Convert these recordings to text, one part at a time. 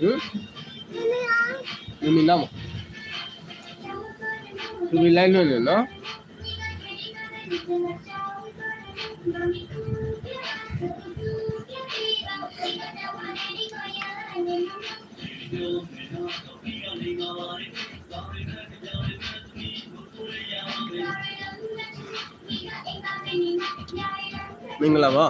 ဟင်မင်းမင်းနောက်မှာသူဒီလိုက်လွှင့်နေနော်မင်္ဂလာပါ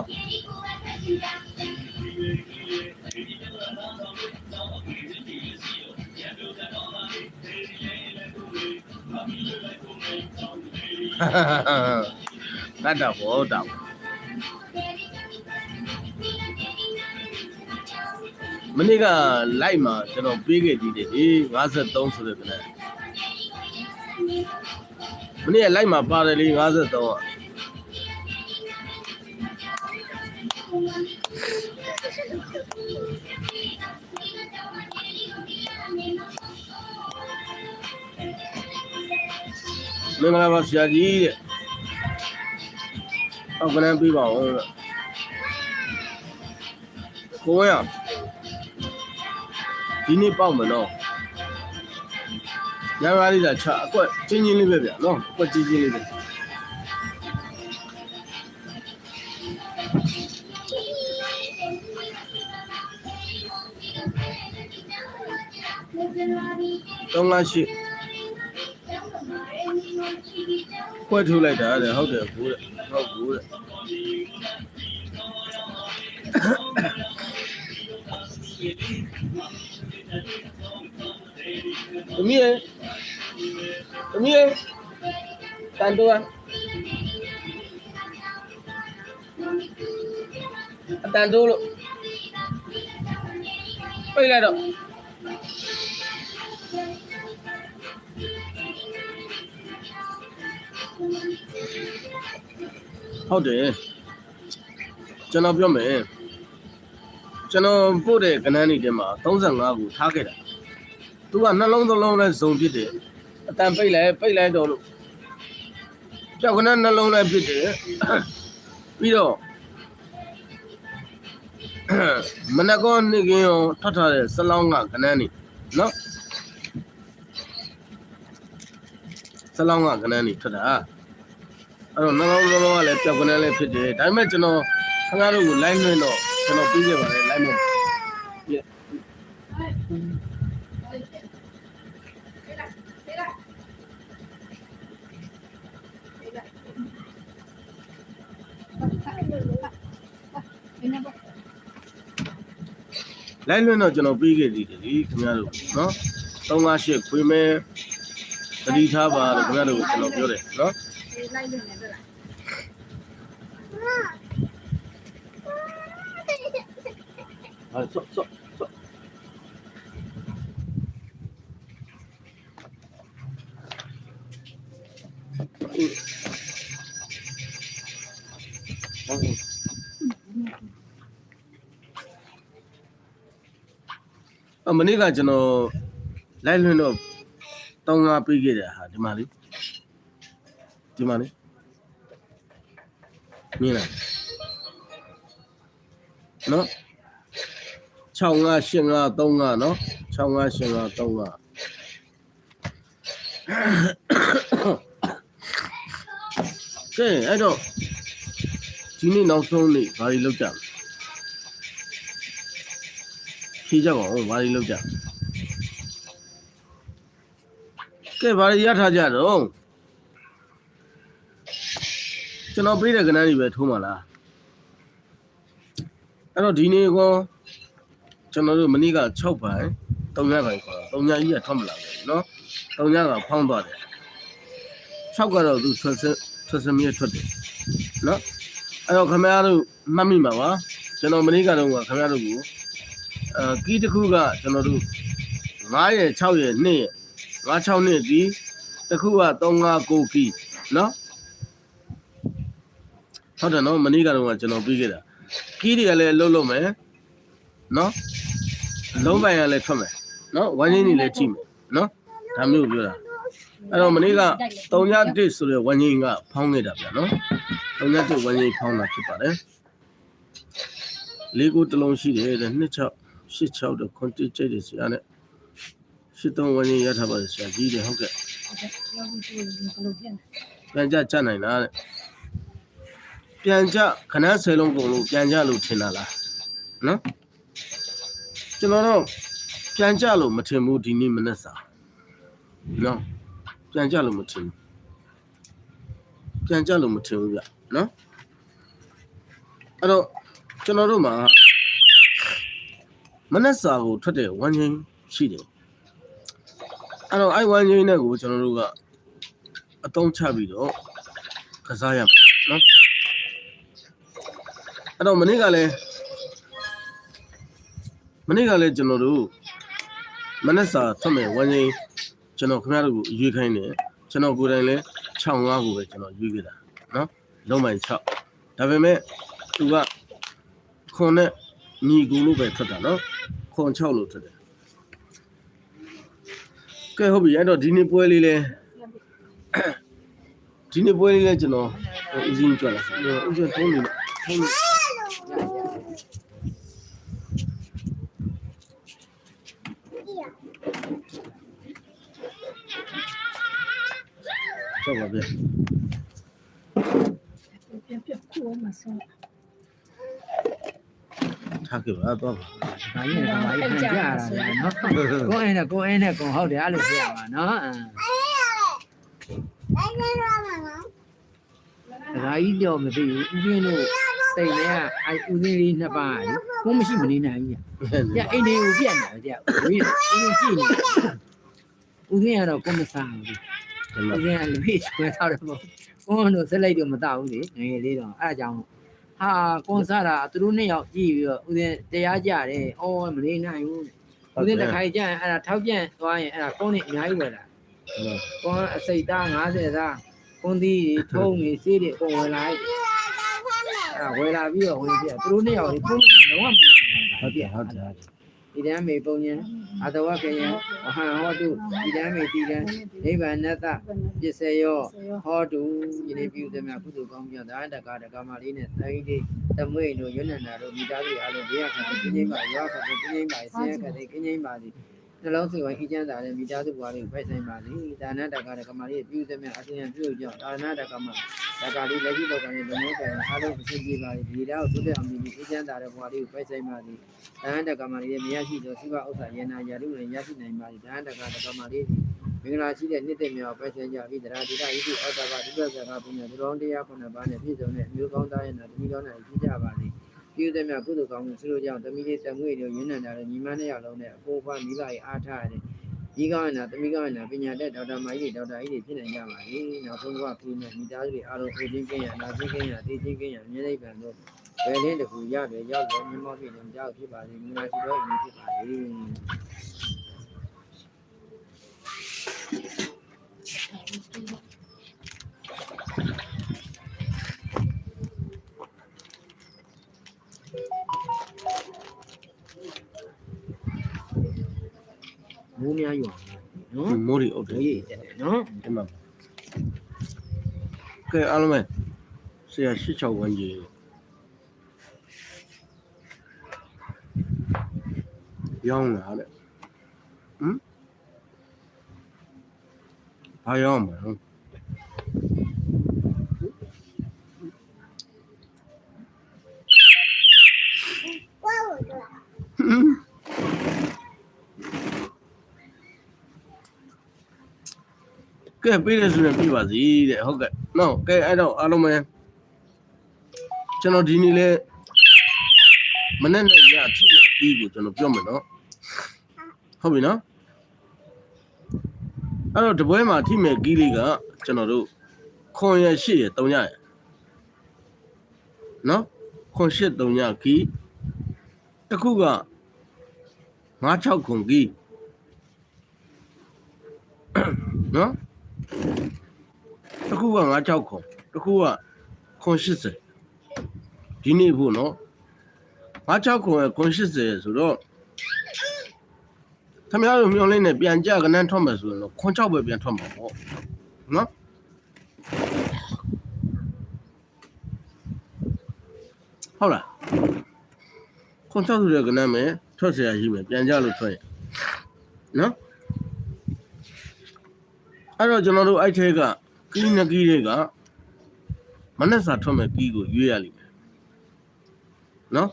တတ်တာဘောတောင်မနေ့ကလိုက်မှာကျွန်တော်ပေးခဲ့သေးတယ်လေ53ဆိုတဲ့ကနေ့မနေ့ကလိုက်မှာပါတယ်လေ53อ่ะ မင်္ဂလာပါဆရာကြီးတဲ့အောက်ကနန်းပြပါဦးတဲ့ကိုဝင်းอ่ะဒီနေ့ပေါက်မနော်ညမာလေးသာချအကွက်ချင်းချင်းလေးပဲဗျာနော်အကွက်ကြီးကြီးလေးပဲသုံးလားရှိ ခွက်ထုတ်လိုက်တာတဲ့ဟုတ်တယ်ဘူးတဲ့ဟုတ်ဘူးတဲ့သမီးရေသမီးရေတန်တော့အတန်တိုးလို့ပြေးလိုက်တော့ ဟုတ်တယ်ကျွန်တော်ပြောမယ်ကျွန်တော်ပို့တဲ့ကဏ္ဍနေထဲမှာ35ကိုထားခဲ့တာသူကနှလုံးသလုံးနဲ့ဇုံဖြစ်တယ်အတန်ပိတ်လိုက်ပိတ်လိုက်တော့လို့ကြောက်ကဏ္ဍနှလုံးလည်းဖြစ်တယ်ပြီးတော့မနကောနေကင်းရောထွက်ထားတဲ့စလောင်းကကဏ္ဍနေနော် စလောင်းကကဏ္ဍနေထွက်တာအဲ့တော့နှလုံးသလုံးကလည်းကြောက်ကဏ္ဍလည်းဖြစ်တယ်ဒါပေမဲ့ကျွန်တော်ခင်ဗျားတို့ကို line လွှင့်တော့ကျွန်တော်ပြီးခဲ့ပါတယ် line လွှင့်လိုက်လွှင့်တော့ကျွန်တော်ပြီးခဲ့သေးတယ်ဒီခင်ဗျားတို့နော်358ခွေးမဲ တတိထားပါလို့ခင်ဗျားတို့ကျွန်တော်ပြောတယ်နော်လိုက်လို့နေတော့လားဟာဆော့ဆော့ဆော့အမနေ့ကကျွန်တော်လိုက်လွှင့်တော့ တောင်းငါပေးခဲ့တဲ့ဟာဒီမှာလေးဒီမှာလေးမြင်လားနော်658535နော်658535ကဲအဲ့တော့ဒီနေ့နောက်ဆုံးနေ့ဘာတွေလုပ်ကြလဲဖြေကြပါဦးဘာတွေလုပ်ကြလဲ ကဲဘာတွေရထားကြတော့ကျွန်တော်ပြေးတဲ့ကဏ္ဍတွေပဲထိုးမှာလားအဲ့တော့ဒီနေ့ကောကျွန်တော်တို့မနေ့က6ပိုင်း3ညပိုင်းခေါ်တာ3ညကြီးကထွက်မလာဘူးเนาะ3ညကဖောင်းသွားတယ်6ကတော့သူထွက်စထွက်စမြဲထွက်တယ်เนาะအဲ့တော့ခင်ဗျားတို့မှတ်မိမှာပါကျွန်တော်မနေ့ကတော့ခင်ဗျားတို့ကိုအဲကီးတစ်ခုကကျွန်တော်တို့9ရဲ့6ရဲ့2ရဲ့9 96နှစ်စီတခုက359ကီနော်ဟုတ်တယ်နော်မနေ့ကတော့ကျွန်တော်ပြီးခဲ့တာကီးတွေကလည်းလှုပ်လှုပ်မယ်နော်လုံးပိုင်ကလည်းထွက်မယ်နော်ဝိုင်းရင်းတွေလည်းထိမယ်နော်ဒါမျိုးပြောတာအဲ့တော့မနေ့က3.1ဆိုတဲ့ဝိုင်းရင်းကဖောင်းနေတာဗျာနော်3.1ဝိုင်းရင်းဖောင်းတာဖြစ်ပါတယ်လေးကိုတလုံးရှိတယ်တဲ့2.6 86တို့ခွန်တိကျိတ်တွေစီရနဲ့ ရှစ်3ဝန်းကျင်ရထားပါဆရာကြီးတယ်ဟုတ်ကဲ့ဟုတ်ကဲ့ပြောပြီးကြည့်ရင်ဘယ်လိုဖြစ်လဲပြန်ကြကြနိုင်လားတဲ့ပြန်ကြခဏဆယ်လုံးကုန်လို့ပြန်ကြလို့ထင်တာလားနော်ကျွန်တော်တော့ပြန်ကြလို့မထင်ဘူးဒီနေ့မနေ့စာနော်ပြန်ကြလို့မထင်ဘူးပြန်ကြလို့မထင်ဘူးဗျနော်အဲ့တော့ကျွန်တော်တို့မှာမနေ့စာကိုထွက်တဲ့ဝမ်းချင်းရှိတယ် အဲ့တော့အဲ့ဝမ်းချင်းနဲ့ကိုကျွန်တော်တို့ကအတုံးချပြီးတော့ကစားရမှာနော်အဲ့တော့မနေ့ကလည်းမနေ့ကလည်းကျွန်တော်တို့မနေ့စာထွက်မဲ့ဝမ်းချင်းကျွန်တော်ခင်ဗျားတို့ကိုရွေးခိုင်းတယ်ကျွန်တော်ကိုယ်တိုင်လည်း6 5ကိုပဲကျွန်တော်ရွေးခဲ့တာနော်လုံးမိုင်6ဒါပေမဲ့သူကခွန်နဲ့ညီကူလို့ပဲထွက်တာနော်ခွန်6လို့ထွက်တယ် ကဲဟုတ်ပြီအဲ့တော့ဒီနေ့ပွဲလေးလဲဒီနေ့ပွဲလေးလဲကျွန်တော်ဦးစင်းကြွလာဦးစင်းထုံးနေထုံးနေတော့ပါဗျပြန်ပြန်ကိုမဆုံး ထားခဲ့ပါတော့ပါဒါကြီးကဘာကြီးဟန်ကြတာလဲနော်ကိုအင်းနဲ့ကိုအင်းနဲ့ကိုဟုတ်တယ်အဲ့လိုပြရမှာနော်အဲဒါကြီးတော့မသိဘူးဦးပြင်းတို့တိတ်နဲ့အဲဦးစင်းလေးနှစ်ပါးလေကိုမရှိမနေနိုင်ဘူးညအိမ်လေးကိုပြတ်နေတယ်ဝေးဦးကြည့်နေဦးစင်းကတော့ကိုမစားဘူးကျွန်ဦးတော်စင်းကလူကြီးချွဲထားတယ်ပေါ့ကိုကတော့စက်လိုက်တော့မတော့ဘူးလေငယ်လေးတော့အဲ့ဒါကြောင့် ဟာကွန်ဆာတာသူတို့နှစ်ယောက်ကြည့်ပြီးတော့ဦးစင်းတရားကြတယ်အော်မနေနိုင်ဘူးဦးစင်းတစ်ခါကြရင်အဲ့ဒါထောက်ပြန်သွားရင်အဲ့ဒါကုန်းနေအများကြီးဝယ်လာကုန်းအစိတ်သား90သားကုန်းသီးတွေထုံးနေစေးတွေအကုန်ဝယ်လာအဲ့ဒါဝယ်လာပြီးတော့ဝင်ပြသူတို့နှစ်ယောက်ဒီကုန်းလုံးဝမနေနိုင်ဘူးပြဟုတ်တယ် ဒီတမ်းမေပုံညာအတဝကယံအဟံဟောတုဒီတမ်းမေတိတံနိဗ္ဗာန်တပစ္စယောဟောတုယနေ့ပြုသည်များကုသိုလ်ကောင်းမြတ်ဒါတက္ကတက္ကမလေးနဲ့တိုင်းလေးတမွေတို့ရွနန္တာတို့မိသားစုအားလုံးဘေးရခံပြင်းချင်းပါရောခတ်ပြင်းချင်းပါဆင်းရဲခတ်တဲ့ပြင်းချင်းပါစီ နှလုံးစိတ်ဝိုင်းအေးချမ်းသာတဲ့မိသားစုဘဝလေးကိုဖိုက်ဆိုင်ပါစေဒါနတက္ကတက္ကမလေးပြုသည်များအစဉ်ပြုကြောင့်ဒါနတက္ကမတက္ကလေးလက်ရှိလောကနဲ့လူမျိုးကံအားလုံးအဆင်ပြေပါစေဒီတော့သုတ္တအောင်မြည်အေးချမ်းသာတဲ့ဘဝလေးကိုဖိုက်ဆိုင်ပါစေတဟန်တက္ကမလေးရဲ့မရရှိသောစိဘဥစ္စာယေနာယာရုလည်းရရှိနိုင်ပါသည်တဟန်တက္ကတက္ကမလေးသည်မင်္ဂလာရှိတဲ့နှစ်သက်မြောက်ပဲဆင်ကြပြီးတရားတိရဣတိအောတဘဒုက္ခဇာကပုညသရောတရားခုနှစ်ပါးနဲ့ပြည့်စုံတဲ့အမျိုးကောင်းသားရဲ့နာတမိကောင်းနဲ့ပြည့်ကြပါသည် ပြုသည်များကုသိုလ်ကောင်းမှုဆုလို့ကြောင့်တမိလေးတမွေတို့ရင်းနှံတာလည်းညီမနှစ်ယောက်လုံးနဲ့အဖိုးဖွားမိဘရဲ့အားထားတဲ့ဒီကောင်းနာတမိကောင်းနာပညာတတ်ဒေါက်တာမကြီးဒေါက်တာကြီးတွေဖြစ်နိုင်ကြပါလေနောက်ဆုံးကခရီးနဲ့မိသားစုတွေအားလုံးအိုချင်းကင်းရနာချင်းကင်းရတေးချင်းကင်းရမြေနိဗ္ဗာန်တို့ဘယ်လင်းတခုရတယ်ရောက်တော့မြတ်မောဖြစ်တယ်ကြောက်ဖြစ်ပါစေမင်္ဂလာရှိသောအိမ်ဖြစ်ပါစေ မိုးများရွာနော်မိုးရီအုပ်တယ်မိုးရေတက်တယ်နော်ဒီမှာကဲအားလုံးပဲဆရာ86ဝန်းကြီးရောင်းလာတဲ့ဟမ်ဘာရောင်းမှာလဲ ကဲပေးတယ်ဆိုရင်ပြပါစီတဲ့ဟုတ်ကဲ့နော်ကဲအဲ့တော့အားလုံးပဲကျွန်တော်ဒီနေ့လဲမနေ့နဲ့ရအထိနဲ့ပြီးကိုကျွန်တော်ပြောမယ်နော်ဟုတ်ပြီနော်အဲ့တော့တပွဲမှာထိမဲ့ကီးလေးကကျွန်တော်တို့ခွန်ရရှိရ3ရရနော်ခွန်ရှိ3ရကီးတစ်ခုက96ခွန်ကီးနော် တစ်ခုက96ခွန်တစ်ခုကခွန်80ဒီနေ့ဖို့နော်96ခွန်ကခွန်80ဆိုတော့ခမရတို့မျောလင်းနဲ့ပြန်ကြကနန်းထွက်မယ်ဆိုရင်တော့ခွန်6ပဲပြန်ထွက်မှာပေါ့နော်ဟုတ်လားခွ ခွန်6ဆိုတဲ့ကဏ္ဍမယ်ထွက်เสียရှိမယ်ပြန်ကြလို့ထွက်ရင်နော် အဲ့တော့ကျွန်တော်တို့အဲ့ထဲကကီးနကီးတွေကမနက်စာထွက်မဲ့ကီးကိုရွေးရလိမ့်မယ်နော်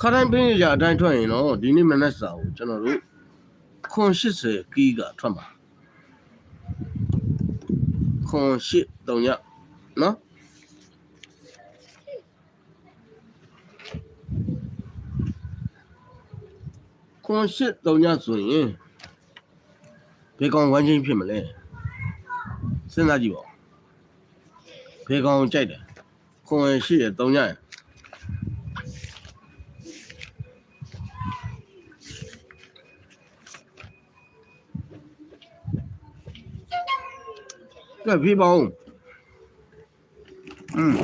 ခရိုင်ပင်းရအတိုင်းထွက်ရင်တော့ဒီနေ့မနက်စာကိုကျွန်တော်တို့ခွန်80ကီးကထွက်မှာခွန်8 3ညနော်ခွန်ရှစ်တုံညဆိုရင် ဘယ်ကောင်ဝမ်းချင်းဖြစ်မလဲစဉ်းစားကြည့်ပါဦးဘယ်ကောင်ကြိုက်တယ်ခွန်ရှစ်ရတုံညရကဲပြေးပါဦးอืม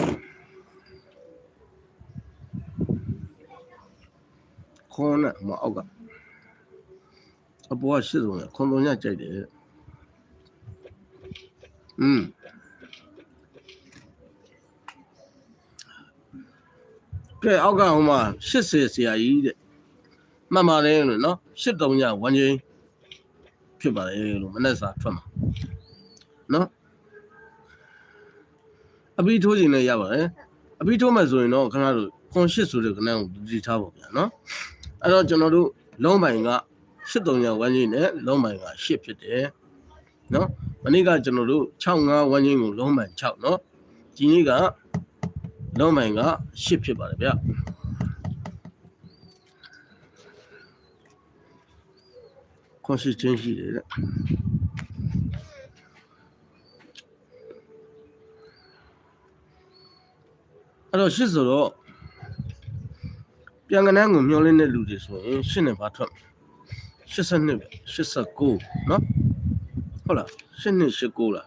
ခွန်နဲ့မအောက်က အပေါ်ကရှစ်စုံရခွန်သုံးညကြိုက်တယ်တဲ့อืมကဲအောက်ကဟိုမှာ80ဆရာကြီးတဲ့မှတ်ပါတယ်လို့နော်83ညဝမ်းချင်းဖြစ်ပါတယ်လို့မနေ့စာထွက်မှာနော်အပြီးထိုးခြင်းလည်းရပါတယ်အပြီးထိုးမှဆိုရင်တော့ခဏတို့ခွန်8ဆိုတဲ့ကဏ္ဍကိုတည်ထားပါဗျာနော်အဲ့တော့ကျွန်တော်တို့လုံးပိုင်က 83ညဝမ်းချင်းနဲ့လုံးမိုင်က8ဖြစ်တယ်နော်မနေ့ကကျွန်တော်တို့65ဝမ်းချင်းကိုလုံးမိုင်6နော်ဒီနေ့ကလုံးမိုင်က8ဖြစ်ပါတယ်ဗျခွန်ရှိချင်းရှိတယ်တဲ့အဲ့တော့8ဆိုတော့ပြန်ကနန်းကိုမျောလင်းတဲ့လူတွေဆိုရင်8နဲ့ဘာထွက်မလဲ 十三你个，十四个，喏，好了，十你十姑了。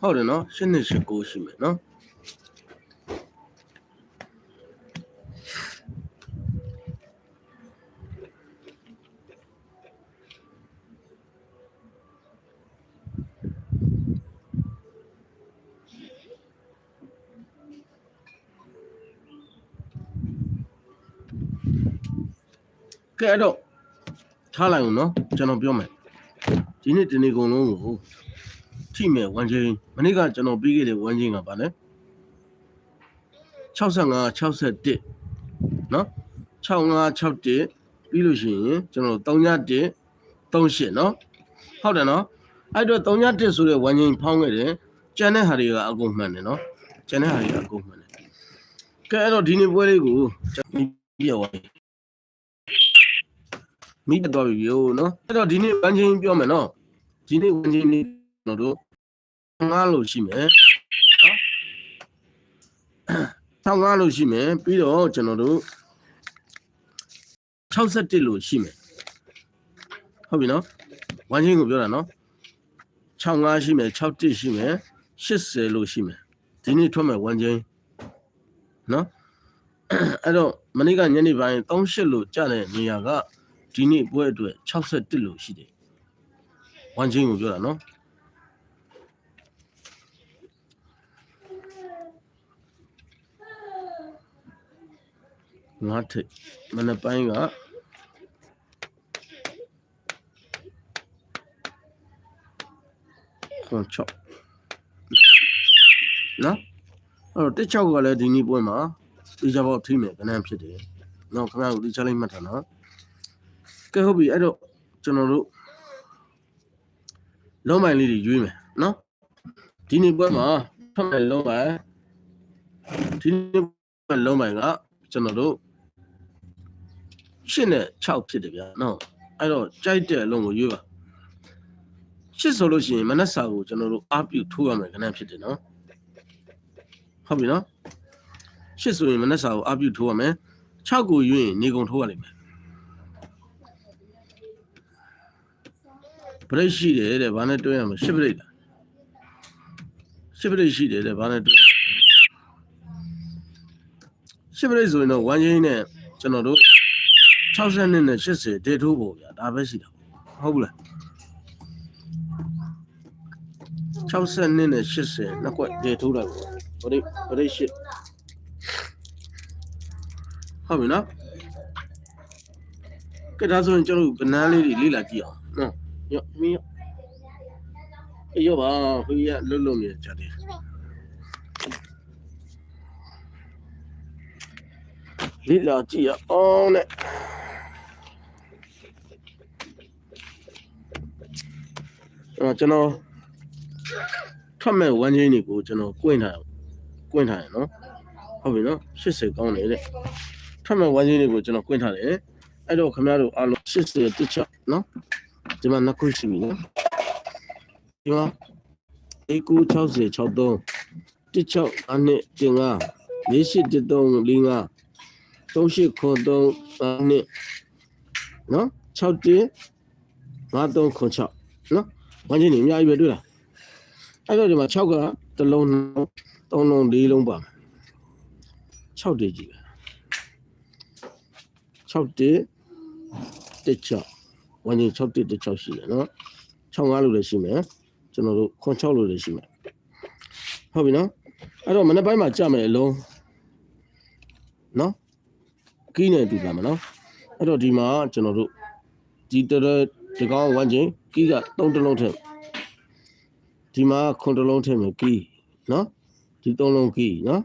好的呢，现你是姑什么呢。 အဲ့တော့ထားလိုက်အောင်နော်ကျွန်တော်ပြောမယ်ဒီနေ့ဒီနေ့ကုန်လုံးကိုထိမဲ့ဝမ်းချင်းမနေ့ကကျွန်တော်ပြီးခဲ့တဲ့ဝမ်းချင်းကပါလဲ65 61နော်65 61ပြီးလို့ရှိရင်ကျွန်တော်31 38နော်ဟုတ်တယ်နော်အဲ့တော့31ဆိုတဲ့ဝမ်းချင်းဖောင်းခဲ့တယ်ကျန်တဲ့ဟာတွေကအကုန်မှန်တယ်နော်ကျန်တဲ့ဟာတွေကအကုန်မှန်တယ်ကဲအဲ့တော့ဒီနေ့ပွဲလေးကိုကျွန်တော်ပြရပါ မယ်မိတ်တော့ပြီရောနော်အဲ့တော့ဒီနေ့ဝမ်းချင်းပြောမယ်နော်ဒီနေ့ဝမ်းချင်းလေးကျွန်တော်တို့ငားလို့ရှိမယ်နော်ထောင်ငားလို့ရှိမယ်ပြီးတော့ကျွန်တော်တို့61လို့ရှိမယ်ဟုတ်ပြီနော်ဝမ်းချင်းကိုပြောတာနော်65ရှိမယ်61ရှိမယ်80လို့ရှိမယ်ဒီနေ့ထွက်မယ်ဝမ်းချင်းနော်အဲ့တော့မနေ့ကညနေပိုင်း38လို့ကြားတဲ့နေရာက ဒီနေ့ပွဲအတွက်61လို့ရှိတယ်။ဝမ်ချင်းကိုပြောတာနော်။ငါထိတ်မနေ့ပိုင်းကခွန်ချောက်နော်အဲ့တော့တစ်ချောက်ကလည်းဒီနေ့ပွဲမှာဒီကြပေါက်ထိမယ်ကနန်းဖြစ်တယ်။နော်ခင်ဗျားတို့ဒီချလိုက်မှတ်ထားနော်။ ကဲဟုတ်ပြီအဲ့တော့ကျွန်တော်တို့လုံးပိုင်လေးတွေရွေးမယ်နော်ဒီနေ့ပွဲမှာဖတ်မယ်လုံးပိုင်ဒီနေ့ပွဲလုံးပိုင်ကကျွန်တော်တို့ရှစ်နဲ့6ဖြစ်တယ်ဗျာနော်အဲ့တော့ကြိုက်တဲ့အလုံးကိုရွေးပါရှစ်ဆိုလို့ရှိရင်မနက်စာကိုကျွန်တော်တို့အားပြုထိုးရမယ်ခဏဖြစ်တယ်နော်ဟုတ်ပြီနော်ရှစ်ဆိုရင်မနက်စာကိုအားပြုထိုးရမယ်6ကိုရွေးရင်နေကုန်ထိုးရလိမ့်မယ် ပရိတ်ရှိတယ်တဲ့ဘာနဲ့တွဲရမလဲရှစ်ပရိတ်လားရှစ်ပရိတ်ရှိတယ်တဲ့ဘာနဲ့တွဲရမလဲရှစ်ပရိတ်ဆိုရင်တော့ဝမ်းချင်းနဲ့ကျွန်တော်တို့60နဲ့80ဒေထိုးပေါ့ဗျာဒါပဲရှိတာဟုတ်ဘူးလား60နဲ့80နှစ်ကွက်ဒေထိုးလိုက်ပေါ့ဗရိဗရိရှစ်ဟုတ်ပြီနော်ကဲဒါဆိုရင်ကျွန်တော်တို့ကနန်းလေးတွေလေ့လာကြည့်အောင်နော် ရော့မင်းရော့အေးရော့ပါခွေးရလွတ်လွတ်နေကြတယ်လိလာကြည့်ရအောင်နဲ့အဲကျွန်တော်ထွက်မဲ့ဝမ်းချင်းတွေကိုကျွန်တော်ကွင့်ထားကွင့်ထားရနော်ဟုတ်ပြီနော်80ကောင်းတယ်တဲ့ထွက်မဲ့ဝမ်းချင်းတွေကိုကျွန်တော်ကွင့်ထားတယ်အဲ့တော့ခင်ဗျားတို့အားလုံး80တစ်ချက်နော် ဒီမှာနှစ်ခုရှိပြီနော်ဒီမှာ1960 63 16အနှစ်တင်က4813 45 38ခွန်3အနှစ်နော်6တင်53ခွန်6နော်ဝမ်းချင်းနေအများကြီးပဲတွေ့လားအဲ့တော့ဒီမှာ6ကတစ်လုံး3လုံး4လုံးပါ6တေကြီးပဲ6တေတစ်6 ဝမ်းချင်း6တေတစ်6ရှိတယ်နော်6 5လို့လည်းရှိမယ်ကျွန်တော်တို့ခွန်6လို့လည်းရှိမယ်ဟုတ်ပြီနော်အဲ့တော့မနေ့ပိုင်းမှာကြမယ်အလုံးနော်ကီးနေတူလာမယ်နော်အဲ့တော့ဒီမှာကျွန်တော်တို့ဒီတရဒီကောင်ဝမ်းချင်းကီးက3တလုံးထည့်ဒီမှာခွန်တလုံးထည့်မယ်ကီးနော်ဒီ3လုံးကီးနော်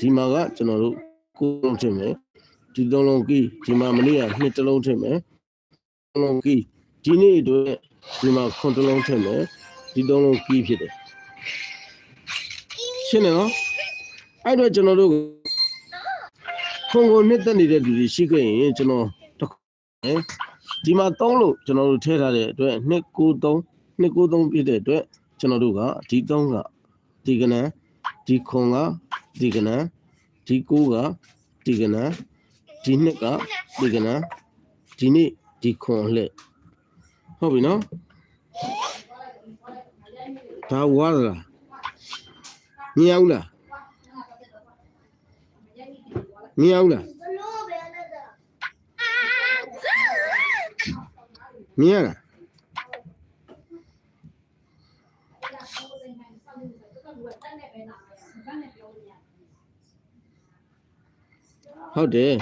ဒီမှာကကျွန်တော်တို့ကိုယ်လုံးထည့်မယ်ဒီ3လုံးကီးဒီမှာမနေ့က2တလုံးထည့်မယ်3 လုံးကီးဒီနေ့အတွက်ဒီမှာခွန်တလုံးထည့်မယ်ဒီ3လုံးကီးဖြစ်တယ်ရှင်းတယ်နော်အဲ့တော့ကျွန်တော်တို့ခွန်ကိုနှစ်သက်နေတဲ့လူတွေရှိခဲ့ရင်ကျွန်တော်တစ်ခုမယ်ဒီမှာ3လို့ကျွန်တော်တို့ထည့်ထားတဲ့အတွက်293 293ပြည့်တဲ့အတွက်ကျွန်တော်တို့ကဒီ3ကဒီကနန်းဒီခွန်ကဒီကနန်းဒီ9ကဒီကနန်းဒီ2ကဒီကနန်းဒီနေ့ ဒီခွန်လှည့်ဟုတ်ပြီနော်ဒါဝါလားမြင်အောင်လားမြင်အောင်လားမြင်ရလားဟုတ်တယ်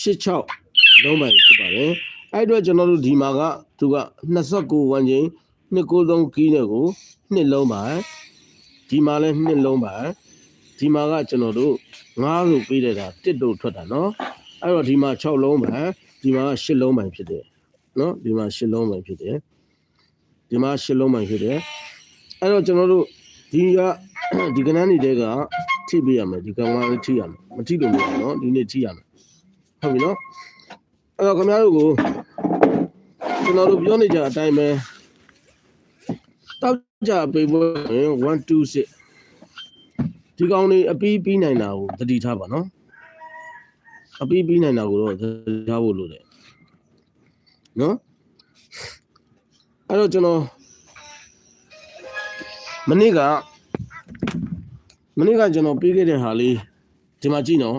86လုံးပိုင်ဖြစ်ပါတယ် အဲ့တော့ကျွန်တော်တို့ဒီမှာကသူက29ဝန်းကျင်293ကီးတဲ့ကိုနှစ်လုံးပါဒီမှာလည်းနှစ်လုံးပါဒီမှာကကျွန်တော်တို့9လို့ပေးတဲ့တာ1တို့ထွက်တာနော်အဲ့တော့ဒီမှာ6လုံးပါဒီမှာ8လုံးပိုင်းဖြစ်တယ်နော်ဒီမှာ8လုံးပိုင်းဖြစ်တယ်ဒီမှာ8လုံးပိုင်းဖြစ်တယ်အဲ့တော့ကျွန်တော်တို့ဒီကဒီကဏ္ဍနေတဲ့ကထိပေးရမယ်ဒီကဏ္ဍလေးထိရမယ်မထိလို့မရဘူးနော်ဒီနေ့ထိရမယ်ဟုတ်ပြီနော်အဲ့တော့ခင်ဗျားတို့ကို ကျွန်တော်တို့ပြောနေကြအတိုင်းပဲတောက်ကြပေးဖို့1 2 6ဒီကောင်လေးအပီးပြီးနိုင်တာကိုသတိထားပါနော်အပီးပြီးနိုင်တာကိုတော့သတိထားဖို့လိုတယ်နော်အဲ့တော့ကျွန်တော်မနေ့ကမနေ့ကကျွန်တော်ပေးခဲ့တဲ့ဟာလေးဒီမှာကြည့်နော်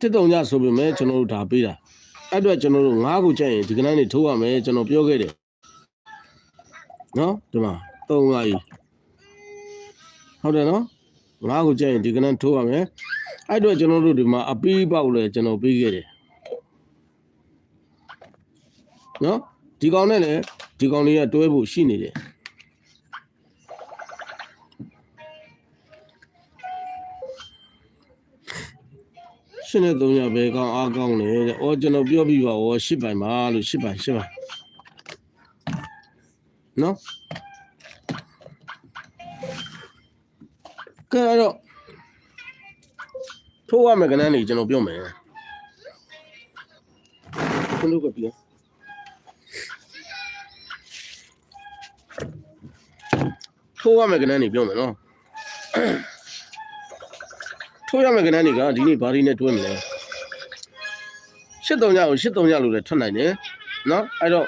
တစ်တုံညဆိုပေမဲ့ကျွန်တော်တို့ဒါပေးတာ အဲ့အတွက်ကျွန်တော်တို့ငါးခုချက်ရင်ဒီကနေ့နေထိုးရမယ်ကျွန်တော်ပြောခဲ့တယ်နော်ဒီမှာ၃ငါးကြီးဟုတ်တယ်နော်ငါးခုချက်ရင်ဒီကနေ့ထိုးရမယ်အဲ့အတွက်ကျွန်တော်တို့ဒီမှာအပီးပေါက်လဲကျွန်တော်ပေးခဲ့တယ်နော်ဒီကောင်နဲ့လည်းဒီကောင်လေးကတွဲဖို့ရှိနေတယ် ရှင်းတဲ့သုံးရပဲကောင်းအားကောင်းလေတဲ့။အော်ကျွန်တော်ပြောပြီးပါဩရှစ်ပိုင်ပါလို့ရှစ်ပိုင်ရှစ်ပိုင်။နော်။ကဲအဲ့တော့ထိုးရမယ်ကနန်းနေကျွန်တော်ပြောမယ်။ဘယ်လိုကပြောထိုးရမယ်ကနန်းနေပြောမယ်နော်။ ထိုးရမယ့်ကဏ္ဍတွေကဒီနေ့ဘာတွေနဲ့တွဲမလဲရှစ်တုံညကိုရှစ်တုံညလို့လည်းထွက်နိုင်တယ်နော်အဲ့တော့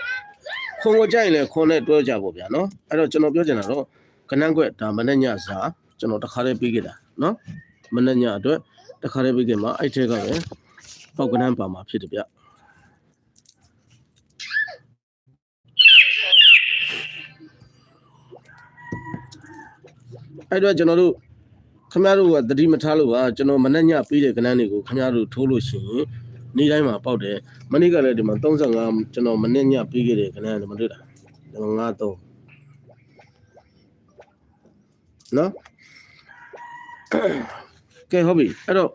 ခွန်ကိုကြိုက်ရင်လည်းခွန်နဲ့တွဲကြပေါ့ဗျာနော်အဲ့တော့ကျွန်တော်ပြောချင်တာတော့ကဏ္ဍကွက်ဒါမနေ့ညစာကျွန်တော်တခါတည်းပြီးခဲ့တာနော်မနေ့ညအတွက်တခါတည်းပြီးခဲ့မှာအဲ့ထဲကပဲပောက်ကနန်းပါမှာဖြစ်တယ်ဗျအဲ့တော့ကျွန်တော်တို့ ခင်ဗျားတို့ကတတိမထားလို့ပါကျွန်တော်မနဲ့ညပေးတဲ့ကနန်းတွေကိုခင်ဗျားတို့ထိုးလို့ရှိရင်နေ့တိုင်းမှာပေါက်တယ်မနေ့ကလည်းဒီမှာ35ကျွန်တော်မနဲ့ညပေးခဲ့တဲ့ကနန်းတွေမတွေ့တာဒီမှာ53နော်ကဲဟုတ်ပြီအဲ့တော့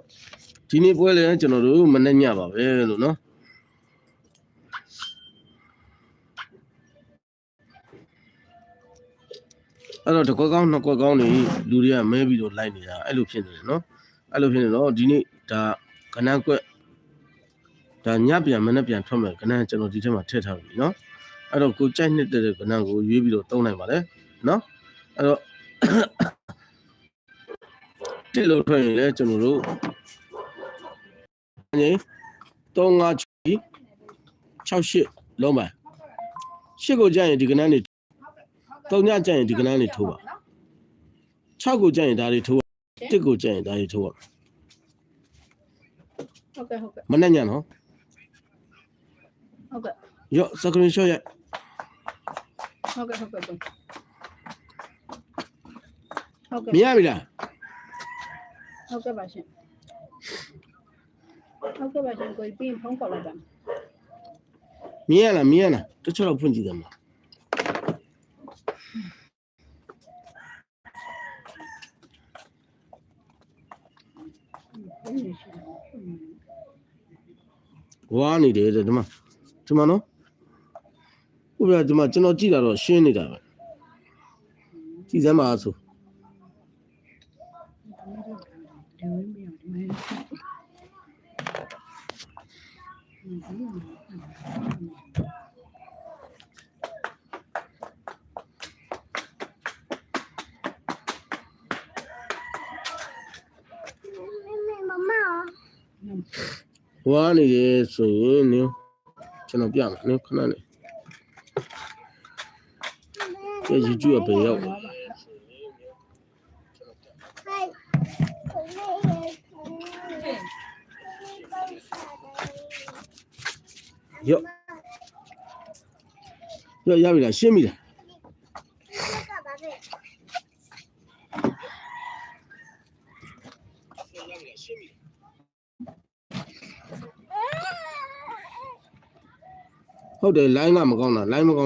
ဒီနေ့ပွဲလည်းကျွန်တော်တို့မနဲ့ညပါပဲလို့နော် အဲ့တော့တစ်ခွက်ကောင်းနှစ်ခွက်ကောင်းနေလူတွေကမဲပြီးတော့လိုက်နေတာအဲ့လိုဖြစ်နေတယ်နော်အဲ့လိုဖြစ်နေတော့ဒီနေ့ဒါကနန်းကွက်ဒါညပြန်မနဲ့ပြန်ထွက်မယ်ကနန်းကျွန်တော်ဒီထဲမှာထည့်ထားပြီနော်အဲ့တော့ကိုကြိုက်နှစ်တဲ့ကနန်းကိုရွေးပြီးတော့တုံးနိုင်ပါလေနော်အဲ့တော့တစ်လို့ထွက်ရင်လည်းကျွန်တော်တို့ည3 5 6 6လုံးပါရှစ်ကိုကြရင်ဒီကနန်းနေ 3ညကြရင်ဒီကနန်းနေထိုးပါ6ကိုကြရင်ဒါတွေထိုးပါတစ်ကိုကြရင်ဒါတွေထိုးပါဟုတ်ကဲ့ဟုတ်ကဲ့မနဲ့ညနော်ဟုတ်ကဲ့ရော့စကရင်ရှော့ရဲ့ဟုတ်ကဲ့ဟုတ်ကဲ့ဟုတ်ကဲ့မြင်ရပြီလားဟုတ်ကဲ့ပါရှင်ဟုတ်ကဲ့ပါရှင်ကိုပြီးရင်ဖုန်းခေါ်လိုက်ပါမြင်ရလားမြင်ရလားတစ်ချက်တော့ဖွင့်ကြည့်တယ်မှာ ဘယ်လိုရှိလဲ ဝါနေတယ်တဲ့ဒီမှာဒီမှာနော်ဥပမာဒီမှာကျွန်တော်ကြည့်တာတော့ရှင်းနေတာပဲကြည့်စမ်းပါဆိုဒီ ဝင်းပြောဒီမဲဝါနေတယ်ဆိုရင်နင်ကျွန်တော်ပြမယ်နင်ခဏနေကြည့်ကြည့်ရပဲရောက်ရော့ရော့ရပြီလားရှင်းပြီလား ဟုတ်တယ် line ကမကောင်းတာ line မကောင်း